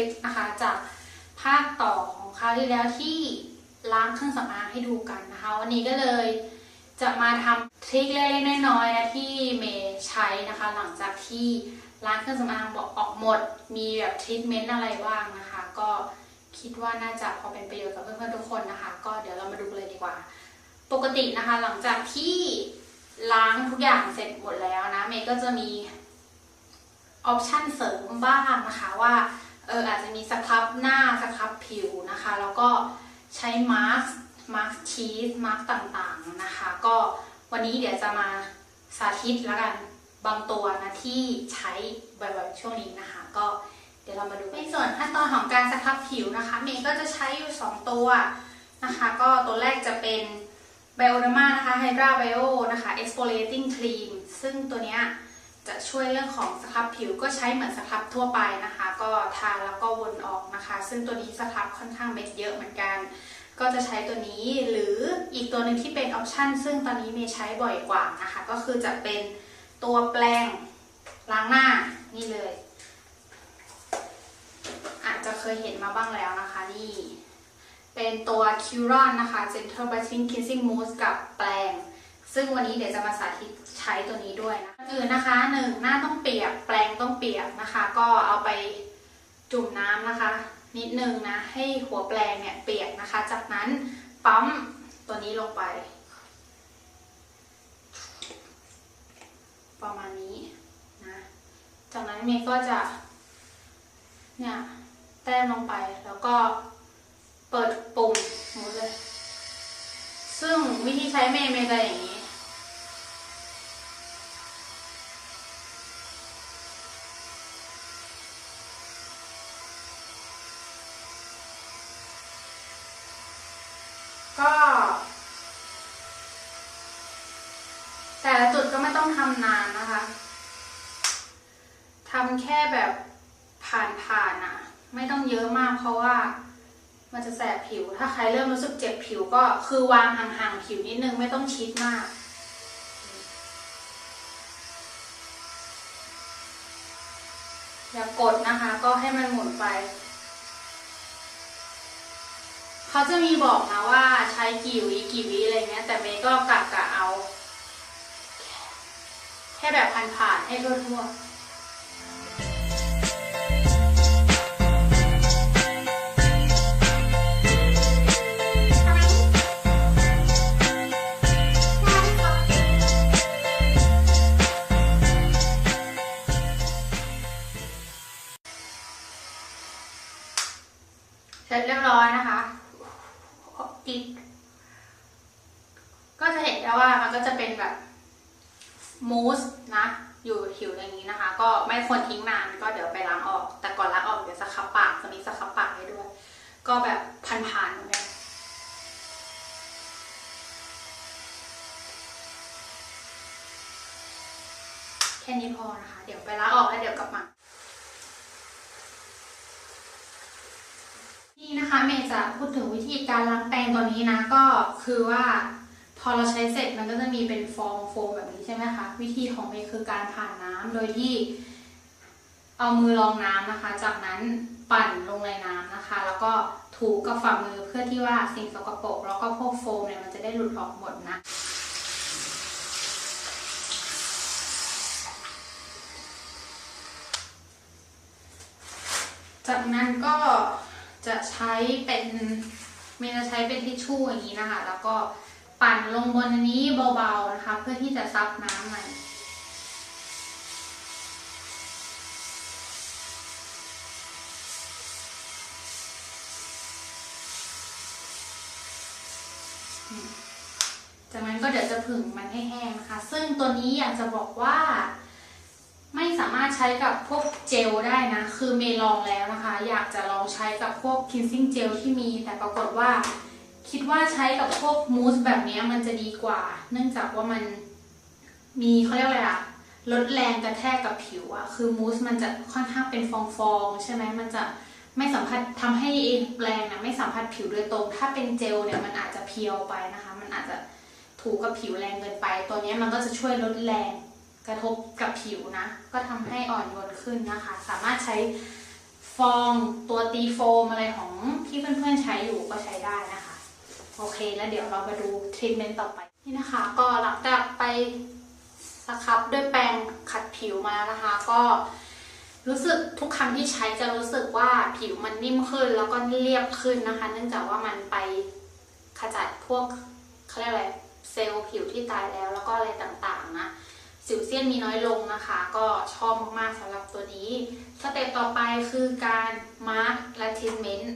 ลิปนะคะ จากภาคต่อของคราวที่แล้วที่ล้างเครื่องสำอางให้ดูกันนะคะ วันนี้ก็เลยจะมาทำทริคเล็กๆน้อยๆนะที่เมย์ใช้นะคะ หลังจากที่ล้างเครื่องสำอางบอกออกหมด มีแบบทรีทเมนต์อะไรบ้างนะคะ ก็คิดว่าน่าจะพอเป็นประโยชน์กับเพื่อนๆทุกคนนะคะ ก็เดี๋ยวเรามาดูกันเลยดีกว่า ปกตินะคะ หลังจากที่ล้างทุกอย่างเสร็จหมดแล้วนะเมย์ก็จะมีออปชันเสริมบ้างนะคะว่า เอออาจจะมีสครับหน้าสครับผิวนะคะ แล้วก็ใช้มาร์คมาร์คชีสมาร์คต่างๆนะคะ ก็วันนี้เดี๋ยวจะมาสาธิตแล้วกันบางตัวนะที่ใช้บ่อยๆช่วงนี้นะคะ ก็เดี๋ยวเรามาดูในส่วนขั้นตอนของการสครับผิวนะคะเมย์ก็จะใช้อยู่ 2 ตัวนะคะ ก็ตัวแรกจะเป็น Bioderma นะคะ Hydra Bio นะคะ Exfoliating Cream ซึ่งตัวเนี้ย จะช่วยเรื่องของสครับผิวก็ใช้เหมือนสครับทั่วไปนะคะ ก็ทาแล้วก็วนออกนะคะ ซึ่งตัวนี้สครับค่อนข้างเม็ดเยอะเหมือนกัน ก็จะใช้ตัวนี้หรืออีกตัวหนึ่งที่เป็นออปชั่นซึ่งตอนนี้เมย์ใช้บ่อยกว่านะคะ ก็คือจะเป็นตัวแปรงล้างหน้านี่เลย อาจจะเคยเห็นมาบ้างแล้วนะคะนี่เป็นตัว Curon นะคะ Gentle Brightening Cleansing Mousse กับแปรง ซึ่งวันนี้เดี๋ยวจะมาสาธิตใช้ตัวนี้ด้วยนะก่อนะคะหนึ่งหน้าต้องเปียก แปรงต้องเปียกนะคะ ก็เอาไปจุ่มน้ำนะคะ นิดนึงนะ ให้หัวแปรงเนี่ยเปียกนะคะ จากนั้นปั๊มตัวนี้ลงไป ประมาณนี้นะ จากนั้นเมย์ก็จะ เนี่ย แต้มลงไปแล้วก็เปิดปุ่มหมดเลย ซึ่งวิธีใช้เมย์เมย์จะอย่างนี้ ก็ แต่ละจุดก็ ไม่ต้องทำนานนะคะทำแค่แบบผ่านๆอะ ไม่ต้องเยอะมากเพราะว่ามันจะแสบผิว ถ้าใครเริ่มรู้สึกเจ็บผิวก็คือวางห่างๆผิวนิดนึงไม่ต้องชิดมาก อย่ากดนะคะ ก็ให้มันหมุนไป เขาจะมีบอกนะว่าใช้กี่วิกี่วิอะไรเงี้ย แต่เมย์ก็กะกะ แค่แบบผ่านๆให้ทั่วๆเสร็จเรียบร้อยนะคะ อีก ก็จะเห็นได้ว่ามันก็จะเป็นแบบ มูสนะอยู่ผิวอย่างนี้นะคะ ก็ไม่ควรทิ้งนานก็เดี๋ยวไปล้างออก แต่ก่อนล้างออกเดี๋ยวสครับปากจะมีสครับปากให้ด้วย ก็แบบพันๆเหมือนกันแค่นี้พอนะคะ เดี๋ยวไปล้างออกแล้วเดี๋ยวกลับมานี่นะคะเมย์จะพูดถึงวิธีการล้างแปรงตัวนี้นะก็คือว่า พอเราใช้เสร็จมันก็จะมีเป็นฟองโฟมแบบนี้ใช่ไหมคะ วิธีของเมย์คือการผ่านน้ำโดยที่ เอามือรองน้ำนะคะ จากนั้นปั่นลงในน้ำนะคะ แล้วก็ถูกับฝ่ามือเพื่อที่ว่าสิ่งสกปรกแล้วก็พวกโฟมเนี่ยมันจะได้หลุดออกหมดนะจากนั้นก็จะใช้เป็นเมย์จะใช้เป็นทิชชู่อย่างนี้นะคะ แล้วก็ ปั่นลงบนอันนี้เบาๆนะคะ เพื่อที่จะซับน้ำมันจากนั้นก็เดี๋ยวจะผึ่งมันให้แห้งนะคะ ซึ่งตัวนี้อยากจะบอกว่า ไม่สามารถใช้กับพวกเจลได้นะ คือเมลองแล้วนะคะ อยากจะลองใช้กับพวก cleansing gel ที่มี แต่ปรากฏว่า คิดว่าใช้กับพวกมูสแบบนี้มันจะดีกว่า เนื่องจากว่ามันมีเขาเรียกอะไรอะลดแรงกระแทกกับผิวอะคือมูสมันจะค่อนข้างเป็นฟองๆใช่ไหมมันจะไม่สัมผัสทำให้แรงนะไม่สัมผัสผิวโดยตรง ถ้าเป็นเจลเนี่ยมันอาจจะเพียวไปนะคะ มันอาจจะถูกับผิวแรงเกินไป ตัวนี้มันก็จะช่วยลดแรงกระทบกับผิวนะ ก็ทำให้อ่อนโยนขึ้นนะคะ สามารถใช้ฟองตัวตีโฟมอะไรของที่เพื่อนๆใช้อยู่ก็ใช้ได้นะคะ โอเค แล้วเดี๋ยวเรามาดูทรีทเมนต์ต่อไป นี่นะคะ ก็หลังจากไปสครับด้วยแปรงขัดผิวมาแล้วนะคะ ก็รู้สึกทุกครั้งที่ใช้จะรู้สึกว่าผิวมันนิ่มขึ้นแล้วก็เรียบขึ้นนะคะ เนื่องจากว่ามันไปขจัดพวกเขาเรียกอะไรเซลล์ผิวที่ตายแล้วแล้วก็อะไรต่างๆนะสิวเซียนมีน้อยลงนะคะ ก็ชอบมากๆสำหรับตัวนี้ สเต็ปต่อไปคือการมาร์กและทรีทเมนต์